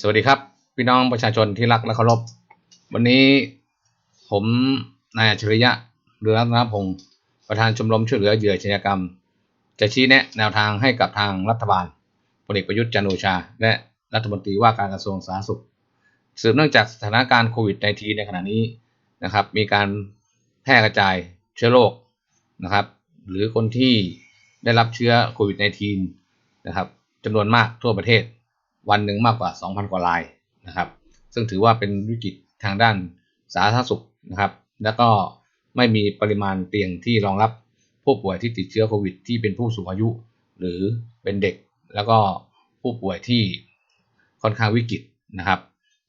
สวัสดีครับ พี่น้องประชาชนที่รักและเคารพ วันนี้ผมนายอัจฉริยะเรืองรัตนพงศ์ประธานชมรมช่วยเหลือเหยื่อชญากรรม จะชี้แนะแนวทางให้กับทางรัฐบาลพลเอกประยุทธ์จันโอชา และรัฐมนตรีว่าการกระทรวงสาธารณสุข สืบเนื่องจากสถานการณ์โควิด -19 ในขณะนี้นะครับ มีการแพร่กระจายเชื้อโรคนะครับ หรือคนที่ได้รับเชื้อโควิด -19 นะครับจำนวนมากทั่วประเทศ วันหนึ่งมากกว่า 2,000 กว่ารายนะครับ ซึ่งถือว่าเป็นวิกฤตทางด้านสาธารณสุขนะครับ แล้วก็ไม่มีปริมาณเตียงที่รองรับผู้ป่วยที่ติดเชื้อโควิด ที่เป็นผู้สูงอายุ หรือเป็นเด็ก แล้วก็ผู้ป่วยที่ค่อนข้างวิกฤตนะครับ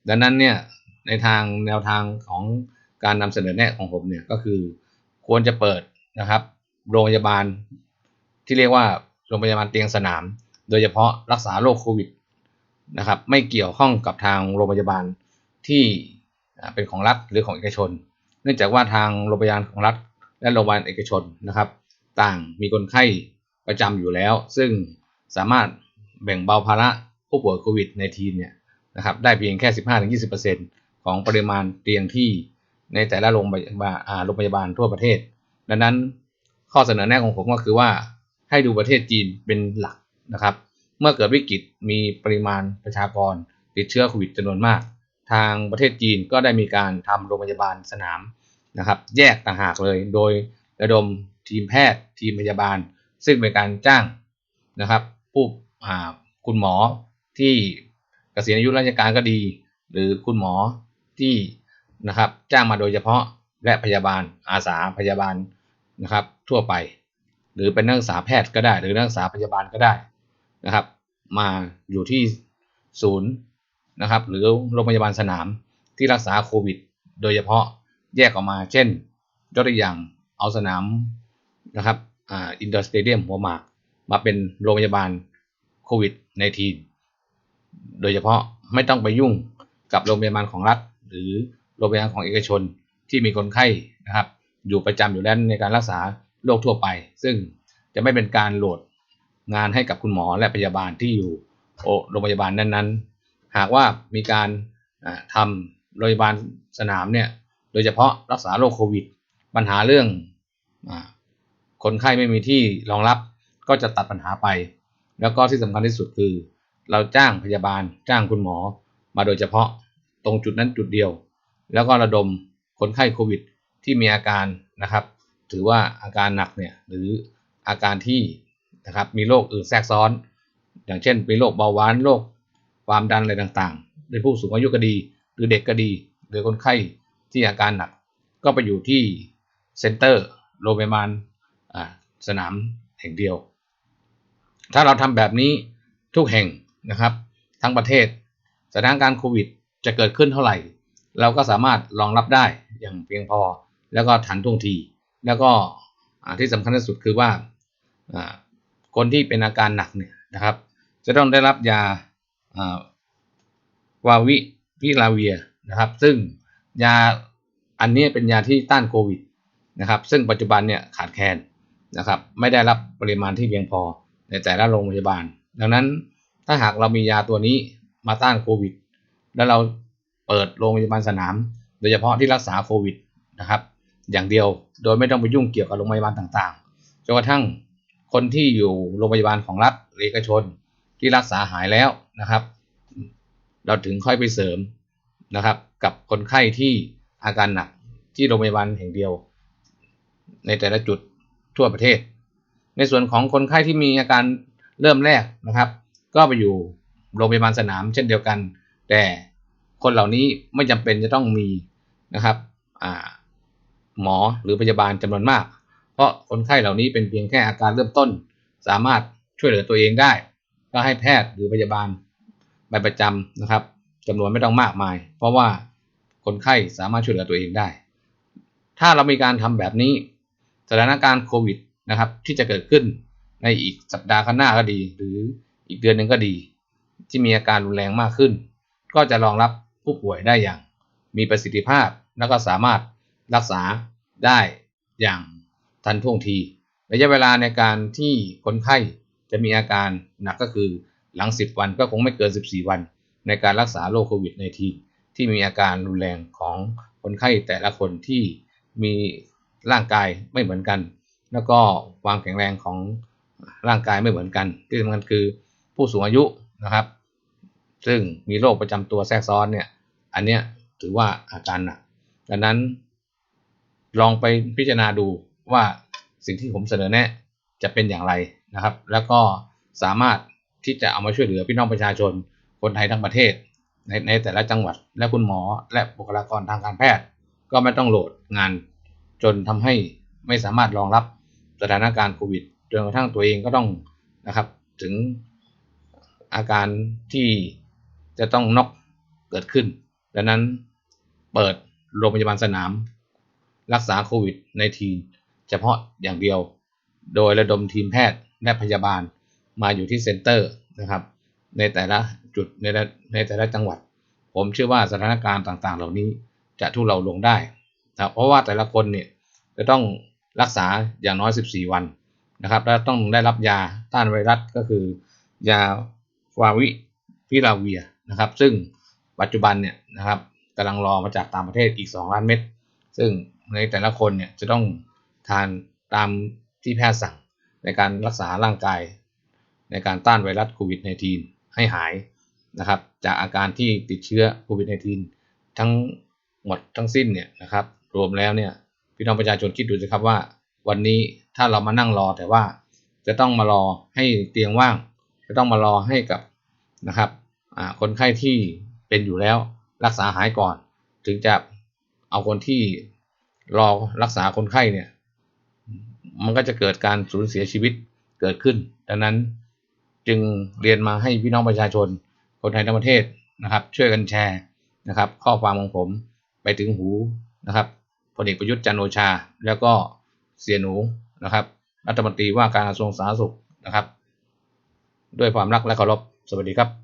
ดังนั้นเนี่ยในทางแนวทางของการนำเสนอแนะของผมเนี่ยก็คือควรจะเปิดนะครับ โรงพยาบาลที่เรียกว่าโรงพยาบาลเตียงสนาม โดยเฉพาะรักษาโรคโควิด นะครับไม่เกี่ยวข้องกับทางโรงพยาบาลที่เป็นของรัฐหรือของเอกชน เนื่องจากว่าทางโรงพยาบาลของรัฐ และโรงพยาบาลเอกชนนะครับ ต่างมีคนไข้ประจำอยู่แล้ว ซึ่งสามารถแบ่งเบาภาระผู้ป่วยโควิดในทีเนี่ยนะครับได้เพียงแค่ 15-20%ของปริมาณเตียงที่ในแต่ละโรงพยาบาลโรงพยาบาลทั่วประเทศ ดังนั้นข้อเสนอแนะของผมก็คือว่าให้ดูประเทศจีนเป็นหลักนะครับ เมื่อเกิดวิกฤตมีปริมาณประชากรติดเชื้อโควิดจำนวนมาก ทางประเทศจีนก็ได้มีการทำโรงพยาบาลสนามนะครับ แยกต่างหากเลยโดยระดมทีมแพทย์ทีมพยาบาล ซึ่งเป็นการจ้างนะครับผู้คุณหมอที่เกษียณอายุราชการก็ดี หรือคุณหมอที่นะครับจ้างมาโดยเฉพาะและพยาบาลอาสาพยาบาลนะครับทั่วไป หรือเป็นนักศึกษาแพทย์ก็ได้ หรือนักศึกษาพยาบาลก็ได้นะครับ มาอยู่ที่ศูนย์นะครับ หรือโรงพยาบาลสนามที่รักษาโควิด โดยเฉพาะแยกออกมา เช่นยกตัวอย่างเอาสนามนะครับอ่าอินดอร์สเตเดียมหัวหมาก มาเป็นโรงพยาบาลโควิดในทีโดยเฉพาะไม่ต้องไปยุ่งกับโรงพยาบาลของรัฐ หรือโรงพยาบาลของเอกชนที่มีคนไข้นะครับ อยู่ประจำอยู่แล้วในการรักษาโรคทั่วไป ซึ่งจะไม่เป็นการโหลด งานให้กับคุณหมอและพยาบาลที่อยู่โรงพยาบาลนั้นๆ หากว่ามีการทำโรงพยาบาลสนามเนี่ยโดยเฉพาะรักษาโรคโควิด ปัญหาเรื่องอคนไข้ไม่มีที่รองรับก็จะตัดปัญหาไป แล้วก็ที่สำคัญที่สุดคือ เราจ้างพยาบาลจ้างคุณหมอ มาโดยเฉพาะตรงจุดนั้นจุดเดียว แล้วก็ระดมคนไข้โควิดที่มีอาการนะครับ ถือว่าอาการหนักเนี่ยหรืออาการที่ นะครับ มีโรคอื่นแทรกซ้อน อย่างเช่นมีโรคเบาหวานโรคความดันอะไรต่างๆในผู้สูงอายุก็ดี หรือเด็กก็ดี หรือคนไข้ที่อาการหนัก ก็ไปอยู่ที่เซ็นเตอร์โรงพยาบาลสนามแห่งเดียว ถ้าเราทำแบบนี้ทุกแห่งนะครับ ทั้งประเทศสถานการณ์โควิดจะเกิดขึ้นเท่าไหร่ เราก็สามารถรองรับได้อย่างเพียงพอแล้วก็ทันท่วงที แล้วก็ที่สำคัญที่สุดคือว่า คนที่เป็นอาการหนักเนี่ยนะครับ จะต้องได้รับยาวาวิพิลาเวียนะครับ ซึ่งยาอันนี้เป็นยาที่ต้านโควิดนะครับ ซึ่งปัจจุบันเนี่ยขาดแคลนนะครับ ไม่ได้รับปริมาณที่เพียงพอในแต่ละโรงพยาบาล ดังนั้นถ้าหากเรามียาตัวนี้มาต้านโควิด แล้วเราเปิดโรงพยาบาลสนาม โดยเฉพาะที่รักษาโควิดนะครับ อย่างเดียวโดยไม่ต้องไปยุ่งเกี่ยวกับโรงพยาบาลต่างๆจนกระทั่ง คนที่อยู่โรงพยาบาลของรัฐหรือเอกชนที่รักษาหายแล้วนะครับ เราถึงค่อยไปเสริมนะครับ กับคนไข้ที่อาการหนักที่โรงพยาบาลแห่งเดียว ในแต่ละจุดทั่วประเทศ ในส่วนของคนไข้ที่มีอาการเริ่มแรกนะครับ ก็ไปอยู่โรงพยาบาลสนามเช่นเดียวกัน แต่คนเหล่านี้ไม่จำเป็นจะต้องมีนะครับหมอหรือพยาบาลจำนวนมาก เพราะคนไข้เหล่านี้เป็นเพียงแค่อาการเริ่มต้น สามารถช่วยเหลือตัวเองได้ ก็ให้แพทย์หรือพยาบาลใบประจำนะครับจำนวนไม่ต้องมากมาย เพราะว่าคนไข้สามารถช่วยเหลือตัวเองได้ ถ้าเรามีการทำแบบนี้ สถานการณ์โควิดนะครับ ที่จะเกิดขึ้นในอีกสัปดาห์ข้างหน้าก็ดี หรืออีกเดือนหนึ่งก็ดี ที่มีอาการรุนแรงมากขึ้น ก็จะรองรับผู้ป่วยได้อย่าง มีประสิทธิภาพ แล้วก็สามารถรักษาได้อย่าง ทันท่วงทีระยะเวลาในการที่คนไข้จะมีอาการหนักก็คือหลัง 10 วันก็คงไม่เกิน 14 วัน ในการรักษาโรคโควิด -19 ที่มีอาการรุนแรงของคนไข้แต่ละคนที่มีร่างกายไม่เหมือนกัน แล้วก็ความแข็งแรงของร่างกายไม่เหมือนกัน ที่สำคัญคือผู้สูงอายุนะครับ ซึ่งมีโรคประจำตัวแทรกซ้อนเนี่ยอันเนี้ยถือว่าอาการหนักดังนั้น ลองไปพิจารณาดู ว่าสิ่งที่ผมเสนอแนะจะเป็นอย่างไรนะครับ แล้วก็สามารถที่จะเอามาช่วยเหลือพี่น้องประชาชน คนไทยทั้งประเทศ ในในแต่ละจังหวัดและคุณหมอและบุคลากรทางการแพทย์ ก็ไม่ต้องโหลดงานจนทำให้ไม่สามารถรองรับสถานการณ์โควิดจนกระทั่งตัวเองก็ต้องนะครับ ถึงอาการที่จะต้องน็อกเกิดขึ้น ดังนั้นเปิดโรงพยาบาลสนาม รักษาโควิดในที เฉพาะอย่างเดียว โดยระดมทีมแพทย์และพยาบาลมาอยู่ที่เซ็นเตอร์นะครับ ในแต่ละจุดในแต่ในแต่ละจังหวัด ผมเชื่อว่าสถานการณ์ต่างๆ เหล่านี้จะทุเลาลงได้นะเพราะว่าแต่ละคนเนี่ยจะต้องรักษาอย่างน้อย 14 วันนะครับ และต้องได้รับยาต้านไวรัสก็คือยาฟาวิพิลาเวียนะครับ ซึ่งปัจจุบันเนี่ยนะครับกำลังรอมาจากต่างประเทศอีก 2 ล้านเม็ดซึ่งในแต่ละคนเนี่ยจะต้อง ทานตามที่แพทย์สั่งในการรักษาร่างกาย ในการต้านไวรัสโควิด -19 ให้หายนะครับ จากอาการที่ติดเชื้อโควิด -19 ทั้งหมดทั้งสิ้นเนี่ยนะครับรวมแล้วเนี่ยพี่น้องประชาชนคิดดูสิครับว่า วันนี้ถ้าเรามานั่งรอแต่ว่าจะต้องมารอให้เตียงว่าง จะต้องมารอให้กับนะครับคนไข้ที่เป็นอยู่แล้วรักษาหายก่อน ถึงจะเอาคนที่รอรักษาคนไข้เนี่ย มันก็จะเกิดการสูญเสียชีวิตเกิดขึ้น ดังนั้นจึงเรียนมาให้พี่น้องประชาชน คนไทยทั้งประเทศนะครับ ช่วยกันแชร์นะครับ ข้อความของผมไปถึงหูนะครับพลเอกประยุทธ์จันโอชา แล้วก็เสียหนูนะครับรัฐมนตรีว่าการกระทรวงสาธารณสุขนะครับ ด้วยความรักและเคารพสวัสดีครับ